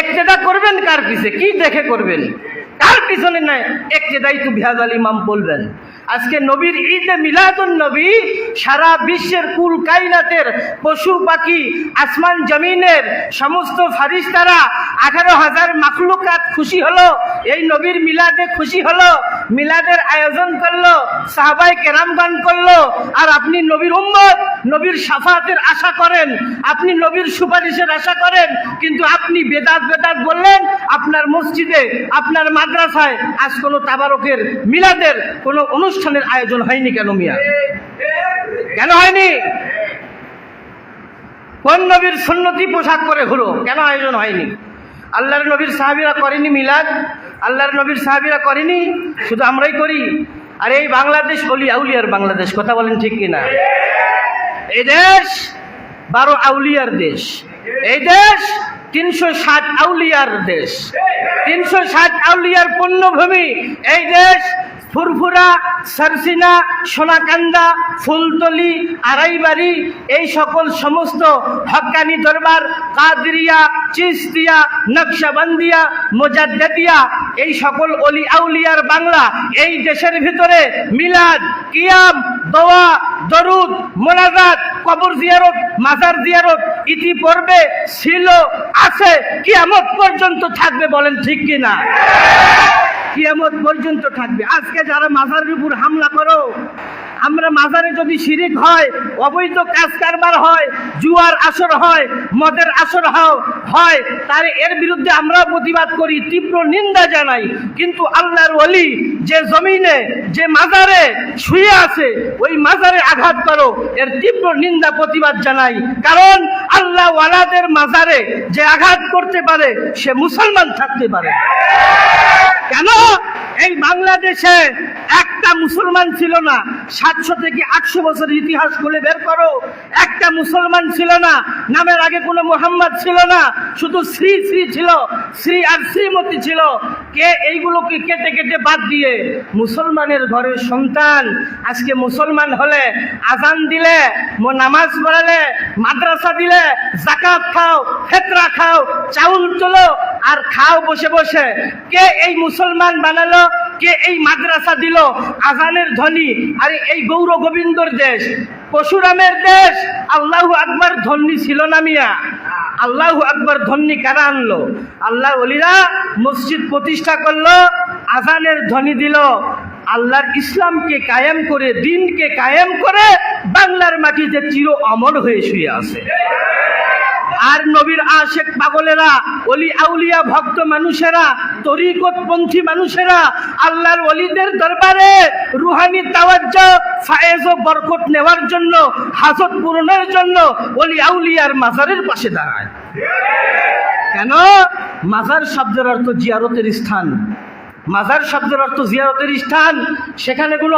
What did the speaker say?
একটেদা করবেন কার পিছে? কি দেখে করবেন? কার পিছনে নাই একটেদাই তো ভেজাল ইমাম বলবেন? আজকে নবীর ঈদে মিলাদুন নবী সারা বিশ্বের কুল কাইনাতের পশু পাখি আসমান জমিনের সমস্ত ফারিস্তারা আঠারো হাজার মাখলুকাত খুশি হলো, এই নবীর মিলাদে খুশি হলো, মিলাদের আয়োজন করল সাহাবাই কেরামগান করল, আর আপনি নবীর উম্মত নবীর সাফাতের আশা করেন, আপনি নবীর সুপারিশের আশা করেন, কিন্তু আপনি বেদাত বেদাত বললেন, আপনার মসজিদে, আপনার মাদ্রাসায় আজ কোনো তাবারকের মিলাদের কোনো অনুষ্ঠানের আয়োজন হয়নি কেন মিয়া? কেন হয়নি? কোন নবীর সুন্নতি পোশাক পরে ঘুরো, কেন আয়োজন হয়নি? আল্লাহর নবীর সাহাবিরা করেনি মিলাদ, আল্লাহর নবীর সাহাবিরা করেনি, শুধু আমরাই করি। আর এই বাংলাদেশ বলি আউলিয়ার বাংলাদেশ, কথা বলেন ঠিক কিনা? এই দেশ বারো আউলিয়ার দেশ। এই দেশ তিনশো ষাট আউলিয়ার দেশ। তিনশো ষাট আউলিয়ার পণ্যভূমি। এই দেশ ফুরফুরা, সরসিনা, সোনাকান্দা, ফুলতলি, আড়াইবাড়ি, এই সকল সমস্ত হক্কানি দরবার, কাদরিয়া, চিস্তিয়া, নকশাবন্দিয়া মোজাদ্দিয়া এই সকল অলি আউলিয়ার বাংলা এই দেশের ভিতরে মিলাদ, কিয়াম, দোয়া, দরুদ, মোনাজাত, কবর জিয়ারত, মাজার জিয়ারত ইতিপূর্বে ছিল, আছে, কিয়ামত পর্যন্ত থাকবে বলেন ঠিক কিনা? কিয়ামত পর্যন্ত থাকবে। আজকে যারা মাজারের উপর হামলা করো আমরা মাজারে যদি শিরিক হয়, অবৈধ কাজ কারবার হয়, জুয়ার আসর হয়, মদের আসর হয়, তার এর বিরুদ্ধে আমরা প্রতিবাদ করি, তীব্র নিন্দা জানাই। কিন্তু আল্লাহর অলি যে জমিনে, যে মাজারে শুয়ে আছে, ওই মাজারে আঘাত করো, এর তীব্র নিন্দা, প্রতিবাদ জানাই। কারণ আল্লাহ ওয়ালাদের মাজারে যে আঘাত করতে পারে, সে মুসলমান থাকতে পারে। কেন? এই বাংলাদেশে একটা মুসলমান ছিল না। সাতশো থেকে আটশো বছর ইতিহাস খুলে বের করো। একটা মুসলমান ছিল না, নামের আগে কোনো মোহাম্মদ ছিল না, শুধু শ্রী শ্রী ছিল, শ্রী আর শ্রীমতী ছিল। কে এইগুলোকে কেটে কেটে বাদ দিয়ে মুসলমানের ঘরের সন্তান। আজকে মুসলমান হলে আজান দিলে নামাজ পড়ালে, মাদ্রাসা দিলে জাকাত খাও, ফেতরা খাও, চাউল তোলো আর খাও বসে বসে। কে এই মুসলমান বানালো? কে এই মাদ্রাসা দিল? আজানের ধ্বনি। আরে এই গৌর গোবিন্দর দেশ, পশুরামের দেশ। আল্লাহ আকবর ধ্বনি ছিল না মিয়া। আল্লাহ আকবর ধ্বনি কারা আনলো? আল্লাহ অলিরা মসজিদ প্রতিষ্ঠা করল, আজানের ধ্বনি দিল। আল্লাহর ইসলামকে কায়েম করে, দিনকে কায়েম করে বাংলার মাটিতে চির অমর হয়ে শুয়ে আছে। আর নবীর আশেক পাগলেরা, অলি আউলিয়া ভক্ত মানুষেরা, তরিকতপন্থী মানুষেরা, আল্লাহর অলিদের দরবারে রুহানি তাওয়াজ্জ, ফায়েজ ও বরকত নেওয়ার জন্য, হাজত পূরণের জন্য অলি আউলিয়ার মাজারের পাশে দাঁড়ায়। কেন? মাজার শব্দের অর্থ জিয়ারতের স্থান। মাজার শব্দের অর্থ জিয়ারতের স্থান, সেখানে কোনো